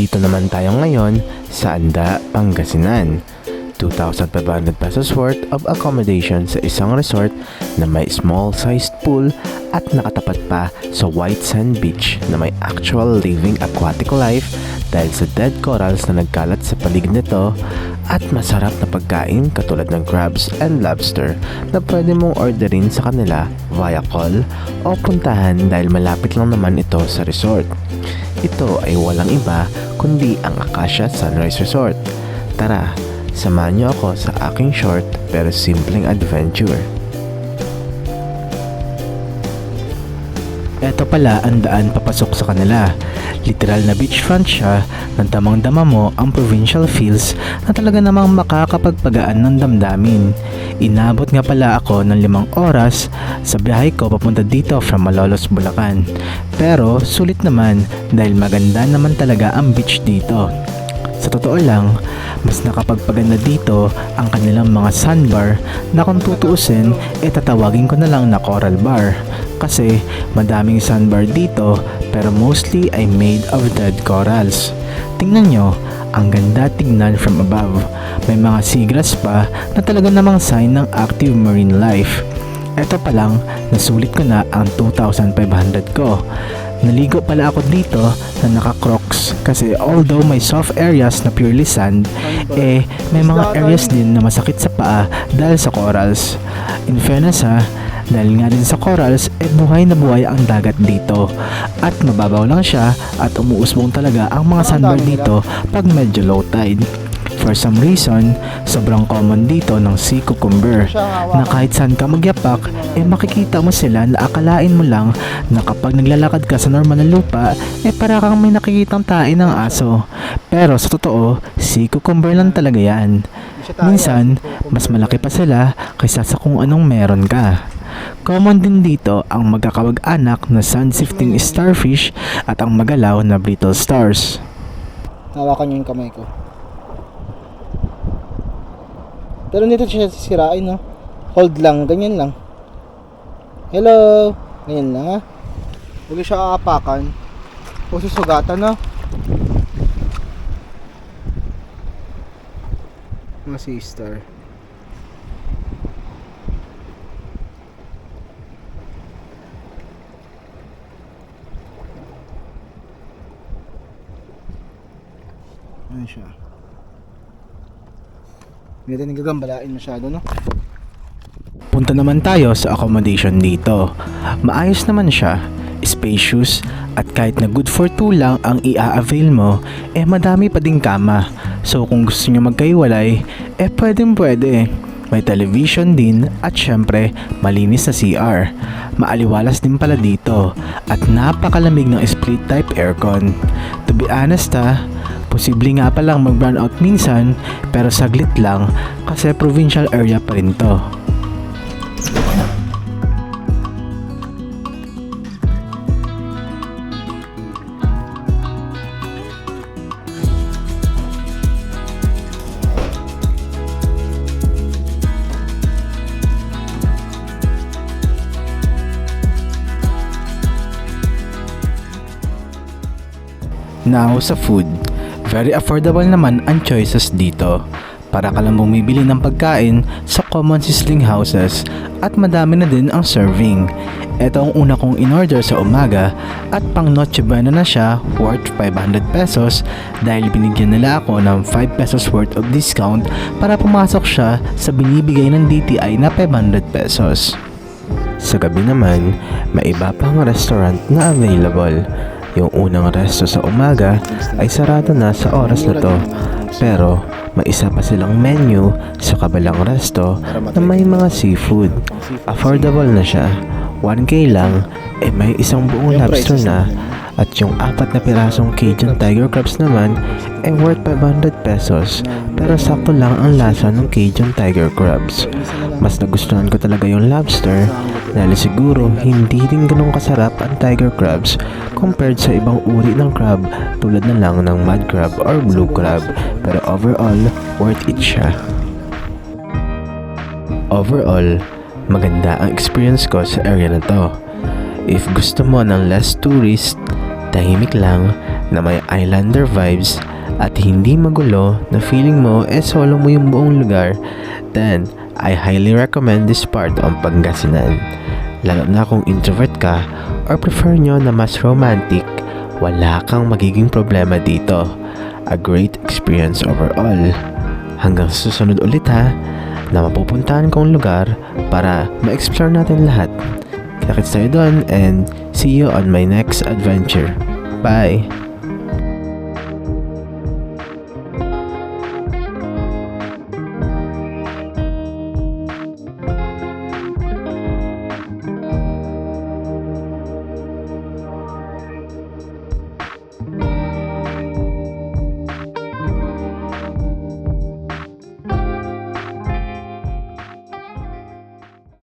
Dito naman tayo ngayon sa Anda, Pangasinan. 2,500 pesos worth of accommodation sa isang resort na may small-sized pool at nakatapat pa sa white sand beach na may actual living aquatic life dahil sa dead corals na nagkalat sa paligid nito at masarap na pagkain katulad ng crabs and lobster na pwede mong orderin sa kanila via call o puntahan dahil malapit lang naman ito sa resort. Ito ay walang iba kundi ang Acacia Sunrise Resort. Tara, samahan niyo ako sa aking short pero simpleng adventure. Ito pala ang daan papasok sa kanila. Literal na beachfront siya na damang-dama mo ang provincial feels na talaga namang makakapagpagaan ng damdamin. Inabot nga pala ako ng limang oras sa biyahe ko papunta dito from Malolos, Bulacan. Pero sulit naman dahil maganda naman talaga ang beach dito. Sa totoo lang, mas nakapagpaganda dito ang kanilang mga sandbar na kung tutuusin, e tatawagin ko na lang na coral bar. Kasi madaming sandbar dito pero mostly ay made of dead corals. Tingnan nyo, ang ganda tignan from above. May mga seagrass pa na talaga namang sign ng active marine life. Ito pa lang, nasulit ko na ang 2,500 ko. Naligo pala ako dito na naka-crocs kasi although may soft areas na purely sand, eh may mga areas din na masakit sa paa dahil sa corals. In fairness ha, dahil nga din sa corals, eh buhay na buhay ang dagat dito. At mababaw lang siya at umuusbong talaga ang mga sandbar dito pag medyo low tide. For some reason, sobrang common dito ng sea cucumber na kahit saan ka magyapak, eh makikita mo sila na akalain mo lang na kapag naglalakad ka sa normal na lupa, eh para kang may nakikitang tae ng aso. Pero sa totoo, sea cucumber lang talaga yan. Minsan, mas malaki pa sila kaysa sa kung anong meron ka. Common din dito ang magkakawag-anak na sun-sifting starfish at ang magalaw na brittle stars. Hawakan niyo yung kamay ko. Pero dito siya sisirain, no? Hold lang, ganyan lang. Hello! Ganyan lang, ha? Huwag siya aapakan. O susugatan, no? Mga sister. Ano siya? Hindi natin gagambalain masyado, no? Punta naman tayo sa accommodation dito. Maayos naman siya, spacious, at kahit na good for two lang ang i-avail mo, eh madami pa ding kama. So kung gusto nyo magkaiwalay, eh pwedeng pwede. May television din at syempre malinis na CR. Maaliwalas din pala dito at napakalamig ng split type aircon. To be honest ha, posible nga palang mag brown out minsan pero saglit lang kasi provincial area pa rin to. Now sa food, very affordable naman ang choices dito. Para ka lang bumibili ng pagkain sa common sizzling houses at madami na din ang serving. Ito ang una kong in-order sa umaga at pang Noche Buena na siya worth 500 pesos dahil binigyan nila ako ng 5 pesos worth of discount para pumasok siya sa binibigay ng DTI na 500 pesos. Sa gabi naman, may iba pang restaurant na available. Yung unang resto sa umaga ay sarado na sa oras na to. Pero may isa pa silang menu sa kabilang resto na may mga seafood. Affordable na siya. 1k lang, eh may isang buong lobster na at yung apat na pirasong Cajun Tiger Crabs naman ay worth 500 pesos pero sakto lang ang lasa ng Cajun Tiger Crabs. Mas nagustuhan ko talaga yung lobster dahil siguro hindi rin ganun kasarap ang Tiger Crabs compared sa ibang uri ng crab tulad na lang ng mud crab or blue crab pero overall worth it siya. Overall, maganda ang experience ko sa area na to. If gusto mo ng less tourist, tahimik lang, na may islander vibes at hindi magulo na feeling mo eh solo mo yung buong lugar, then I highly recommend this part on Pangasinan. Lalo na kung introvert ka or prefer nyo na mas romantic, wala kang magiging problema dito. A great experience overall. Hanggang susunod ulit ha, na mapupuntahan kong lugar para ma-explore natin lahat. Kita-kits tayo doon and see you on my next adventure. Bye!